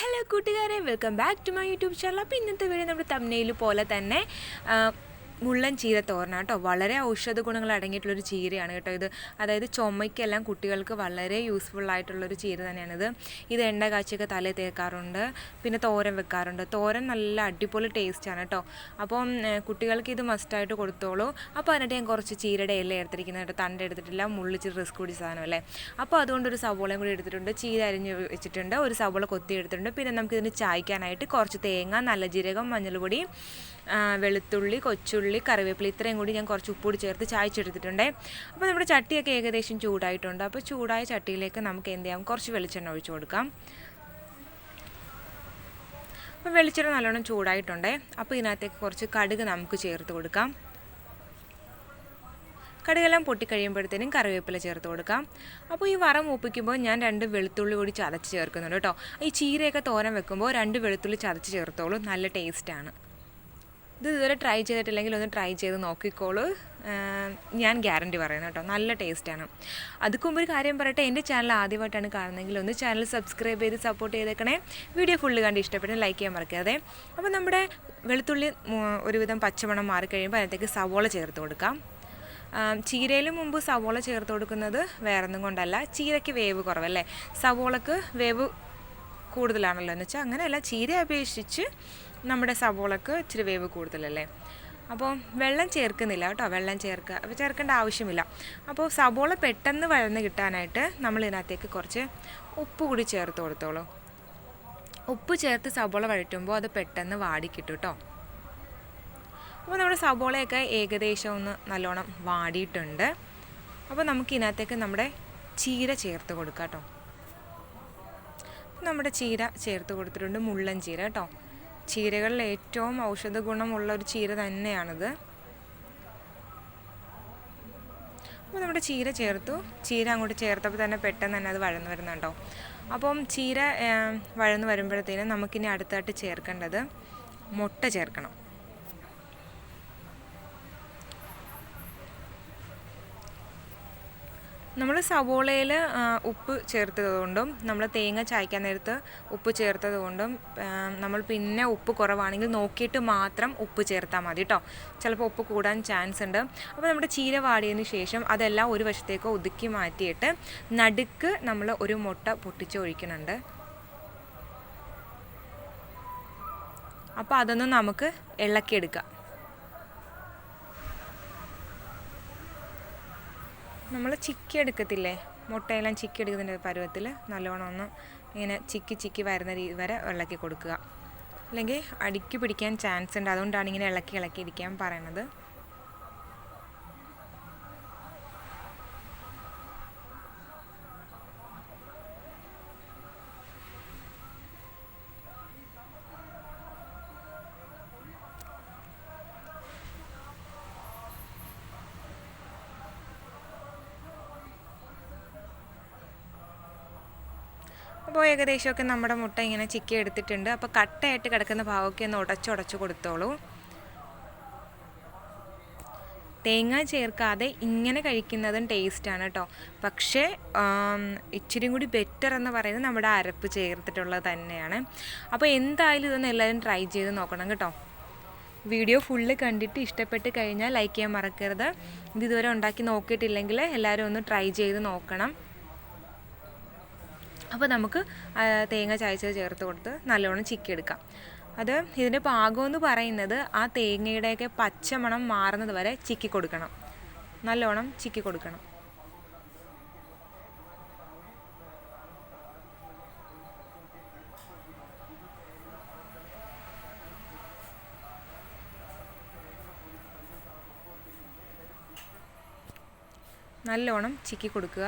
Hello കൂട്ടുകാരെ. Welcome back to my YouTube channel അപ്പോൾ ഇന്നത്തെ വീഡിയോ നമ്മുടെ തമ്മിൽ പോലെ തന്നെ മുള്ളൻ ചീര തോരണം കേട്ടോ. വളരെ ഔഷധ ഗുണങ്ങൾ അടങ്ങിയിട്ടുള്ളൊരു ചീരയാണ് കേട്ടോ ഇത്. അതായത് ചുമയ്ക്കെല്ലാം കുട്ടികൾക്ക് വളരെ യൂസ്ഫുൾ ആയിട്ടുള്ളൊരു ചീര തന്നെയാണിത് ഇത്. എണ്ണ കാച്ചിയൊക്കെ തലേ തേക്കാറുണ്ട്. പിന്നെ തോരൻ വെക്കാറുണ്ട്. തോരൻ നല്ല അടിപൊളി ടേസ്റ്റാണ് കേട്ടോ. അപ്പം കുട്ടികൾക്ക് ഇത് മസ്റ്റായിട്ട് കൊടുത്തോളൂ. അപ്പോൾ അതിനായിട്ട് ഞാൻ കുറച്ച് ചീരയുടെ ഇല എടുത്തിരിക്കുന്നത് കേട്ടോ. തണ്ട എടുത്തിട്ടില്ല. മുള്ളിച്ചിട്ട് റിസ്ക് കൂടി സാധനം അല്ലേ? അപ്പോൾ അതുകൊണ്ട് ഒരു സവോളയും കൂടി എടുത്തിട്ടുണ്ട്. ചീര അരിഞ്ഞ് വെച്ചിട്ടുണ്ട്. ഒരു സവോള കൊത്തി എടുത്തിട്ടുണ്ട്. പിന്നെ നമുക്കിതിന് ചായ്ക്കാനായിട്ട് കുറച്ച് തേങ്ങ നല്ല ജീരകം മഞ്ഞൾപ്പൊടി വെളുത്തുള്ളി കൊച്ചുള്ളി കറിവേപ്പില ഇത്രയും കൂടി ഞാൻ കുറച്ച് ഉപ്പുകൂടി ചേർത്ത് ചായച്ചെടുത്തിട്ടുണ്ടേ. അപ്പോൾ നമ്മുടെ ചട്ടിയൊക്കെ ഏകദേശം ചൂടായിട്ടുണ്ട്. അപ്പോൾ ചൂടായ ചട്ടിയിലേക്ക് നമുക്ക് എന്ത് ചെയ്യാം? കുറച്ച് വെളിച്ചെണ്ണ ഒഴിച്ചു കൊടുക്കാം. അപ്പോൾ വെളിച്ചെണ്ണ നല്ലോണം ചൂടായിട്ടുണ്ടേ. അപ്പോൾ ഇതിനകത്തേക്ക് കുറച്ച് കടുക് നമുക്ക് ചേർത്ത് കൊടുക്കാം. കടുകെല്ലാം പൊട്ടിക്കഴിയുമ്പോഴത്തേനും കറിവേപ്പില ചേർത്ത് കൊടുക്കാം. അപ്പോൾ ഈ വറ മൂപ്പിക്കുമ്പോൾ ഞാൻ രണ്ട് വെളുത്തുള്ളി കൂടി ചതച്ച് ചേർക്കുന്നുണ്ട് കേട്ടോ. ഈ ചീരയൊക്കെ തോരൻ വെക്കുമ്പോൾ രണ്ട് വെളുത്തുള്ളി ചതച്ച് ചേർത്തോളൂ. നല്ല ടേസ്റ്റാണ്. ഇത് ഇതുവരെ ട്രൈ ചെയ്തിട്ടില്ലെങ്കിൽ ഒന്ന് ട്രൈ ചെയ്ത് നോക്കിക്കോളൂ. ഞാൻ ഗ്യാരണ്ടി പറയുന്നു കേട്ടോ. നല്ല ടേസ്റ്റാണ് അതുക്ക് ഒരു കാര്യം പറയട്ടെ. എന്റെ ചാനൽ ആദ്യമായിട്ടാണ് കാണുന്നതെങ്കിൽ ഒന്ന് ചാനൽ സബ്സ്ക്രൈബ് ചെയ്ത് സപ്പോർട്ട് ചെയ്തേക്കണേ. വീഡിയോ ഫുള്ള് കണ്ട് ഇഷ്ടപ്പെട്ട് ലൈക്ക് ചെയ്യാൻ മറക്കാതെ. അപ്പോൾ നമ്മുടെ വെളുത്തുള്ളി ഒരുവിധം പച്ചമണം മാറിക്കഴിയുമ്പോൾ അതിനകത്തേക്ക് സവോള ചേർത്ത് കൊടുക്കാം. ചീരയിൽ മുമ്പ് സവോള ചേർത്ത് കൊടുക്കുന്നത് വേറൊന്നും കൊണ്ടല്ല. ചീരയ്ക്ക് വേവ് കുറവല്ലേ? സവോളക്ക് വേവ് കൂടുതലാണല്ലോ. എന്ന് വെച്ചാൽ അങ്ങനെയല്ല ചീര അപേക്ഷിച്ച് നമ്മുടെ സവോളക്ക് ഇച്ചിരി വേവ് കൂടുതലല്ലേ? അപ്പോൾ വെള്ളം ചേർക്കുന്നില്ല കേട്ടോ വെള്ളം ചേർക്കുക അപ്പോൾ ചേർക്കേണ്ട ആവശ്യമില്ല. അപ്പോൾ സവോള പെട്ടെന്ന് വഴന്ന് കിട്ടാനായിട്ട് നമ്മൾ ഇതിനകത്തേക്ക് കുറച്ച് ഉപ്പ് കൂടി ചേർത്ത് കൊടുത്തോളൂ. ഉപ്പ് ചേർത്ത് സവോള വഴറ്റുമ്പോൾ അത് പെട്ടെന്ന് വാടി കിട്ടും. അപ്പോൾ നമ്മുടെ സവോളയൊക്കെ ഏകദേശം ഒന്ന് നല്ലോണം വാടിയിട്ടുണ്ട്. അപ്പോൾ നമുക്ക് ഇതിനകത്തേക്ക് നമ്മുടെ ചീര ചേർത്ത് കൊടുക്കാം കേട്ടോ നമ്മുടെ ചീര ചേർത്ത് കൊടുത്തിട്ടുണ്ട്. മുള്ളൻ ചീര കേട്ടോ. ചീരകളിൽ ഏറ്റവും ഔഷധ ഗുണമുള്ള ഒരു ചീര തന്നെയാണിത്. അപ്പോൾ നമ്മുടെ ചീര ചേർത്തു. ചീര അങ്ങോട്ട് ചേർത്തപ്പോൾ തന്നെ പെട്ടെന്ന് തന്നെ അത് വഴന്നു വരുന്നുണ്ടോ അപ്പം ചീര വഴന്നു വരുമ്പോഴത്തേനും നമുക്കിനി അടുത്തായിട്ട് ചേർക്കേണ്ടത് മുട്ട ചേർക്കണം. നമ്മൾ സവോളയിൽ ഉപ്പ് ചേർത്തത് കൊണ്ടും നമ്മൾ തേങ്ങ ചായ്ക്കാൻ നേരത്ത് ഉപ്പ് ചേർത്തത് കൊണ്ടും നമ്മൾ പിന്നെ ഉപ്പ് കുറവാണെങ്കിൽ നോക്കിയിട്ട് മാത്രം ഉപ്പ് ചേർത്താൽ മതി കേട്ടോ ചിലപ്പോൾ ഉപ്പ് കൂടാൻ ചാൻസ് ഉണ്ട്. അപ്പോൾ നമ്മുടെ ചീര വാടിയതിന് ശേഷം അതെല്ലാം ഒരു വശത്തേക്ക് ഒതുക്കി മാറ്റിയിട്ട് നടുക്ക് നമ്മൾ ഒരു മുട്ട പൊട്ടിച്ച് ഒഴിക്കുന്നുണ്ട് അപ്പോൾ അതൊന്ന് നമുക്ക് ഇളക്കിയെടുക്കാം. നമ്മൾ ചിക്കി എടുക്കത്തില്ലേ? മുട്ടയെല്ലാം ചിക്കി എടുക്കുന്നതിന്റെ പരുവത്തിൽ നല്ലോണം ഒന്ന് ഇങ്ങനെ ചിക്കി ചിക്കി വരുന്ന രീതി വരെ ഇളക്കി കൊടുക്കുക. അല്ലെങ്കിൽ അടിക്ക് പിടിക്കാൻ ചാൻസ് ഉണ്ട്. അതുകൊണ്ടാണ് ഇങ്ങനെ ഇളക്കി ഇളക്കി ഇരിക്കാൻ പറയണത്. അപ്പോൾ ഏകദേശമൊക്കെ നമ്മുടെ മുട്ട ഇങ്ങനെ ചിക്കി എടുത്തിട്ടുണ്ട്. അപ്പോൾ കട്ടയായിട്ട് കിടക്കുന്ന ഭാഗമൊക്കെ ഒന്ന് ഉടച്ചുടച്ച് കൊടുത്തോളൂ. തേങ്ങ ചേർക്കാതെ ഇങ്ങനെ കഴിക്കുന്നതും ടേസ്റ്റാണ് കേട്ടോ. പക്ഷേ ഇച്ചിരി കൂടി ബെറ്റർ എന്ന് പറയുന്നത് നമ്മുടെ അരപ്പ് ചേർത്തിട്ടുള്ളത് തന്നെയാണ്. അപ്പോൾ എന്തായാലും ഇതൊന്ന് എല്ലാവരും ട്രൈ ചെയ്ത് നോക്കണം കേട്ടോ. വീഡിയോ ഫുള്ള് കണ്ടിട്ട് ഇഷ്ടപ്പെട്ട് കഴിഞ്ഞാൽ ലൈക്ക് ചെയ്യാൻ മറക്കരുത്. ഇത് ഇതുവരെ ഉണ്ടാക്കി നോക്കിയിട്ടില്ലെങ്കിൽ എല്ലാവരും ഒന്ന് ട്രൈ ചെയ്ത് നോക്കണം. അപ്പോൾ നമുക്ക് തേങ്ങ ചായച്ചത് ചേർത്ത് കൊടുത്ത് നല്ലോണം ചിക്കിയെടുക്കാം. അത് ഇതിന്റെ പാകം എന്ന് പറയുന്നത് ആ തേങ്ങയുടെയൊക്കെ പച്ചമണം മാറുന്നത് വരെ ചിക്കി കൊടുക്കണം. നല്ലോണം ചിക്കി കൊടുക്കണം. നല്ലോണം ചിക്കി കൊടുക്കുക.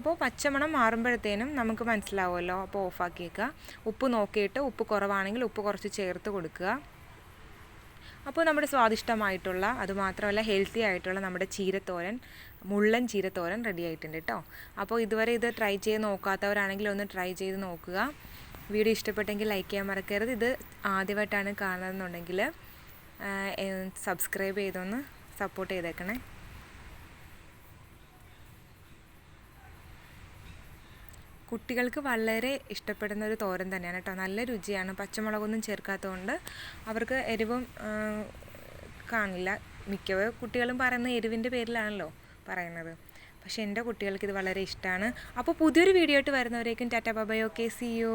അപ്പോൾ പച്ചമണം മാറുമ്പോഴത്തേനും നമുക്ക് മനസ്സിലാവുമല്ലോ. അപ്പോൾ ഓഫാക്കിയേക്കുക. ഉപ്പ് നോക്കിയിട്ട് ഉപ്പ് കുറവാണെങ്കിൽ ഉപ്പ് കുറച്ച് ചേർത്ത് കൊടുക്കുക. അപ്പോൾ നമ്മുടെ സ്വാദിഷ്ടമായിട്ടുള്ള അതുമാത്രമല്ല ഹെൽത്തി ആയിട്ടുള്ള നമ്മുടെ ചീരത്തോരൻ മുള്ളൻ ചീരത്തോരൻ റെഡി ആയിട്ടുണ്ട് കേട്ടോ. അപ്പോൾ ഇതുവരെ ഇത് ട്രൈ ചെയ്ത് നോക്കാത്തവരാണെങ്കിൽ ഒന്ന് ട്രൈ ചെയ്ത് നോക്കുക. വീഡിയോ ഇഷ്ടപ്പെട്ടെങ്കിൽ ലൈക്ക് ചെയ്യാൻ മറക്കരുത്. ഇത് ആദ്യമായിട്ടാണ് കാണുന്നതെന്നുണ്ടെങ്കിൽ സബ്സ്ക്രൈബ് ചെയ്തൊന്ന് സപ്പോർട്ട് ചെയ്തേക്കണേ. കുട്ടികൾക്ക് വളരെ ഇഷ്ടപ്പെടുന്ന ഒരു തോരൻ തന്നെയാണ് കേട്ടോ. നല്ല രുചിയാണ്. പച്ചമുളകൊന്നും ചേർക്കാത്തതുകൊണ്ട് അവർക്ക് എരിവും കാണില്ല. മിക്ക കുട്ടികളും പറയുന്ന എരിവിന്റെ പേരിലാണല്ലോ പറയുന്നത്. പക്ഷേ എന്റെ കുട്ടികൾക്ക് ഇത് വളരെ ഇഷ്ടമാണ്. അപ്പോൾ പുതിയൊരു വീഡിയോ ആയിട്ട് വരുന്നവരേക്കും ടാറ്റ ബബയോ ഓക്കെ സി യു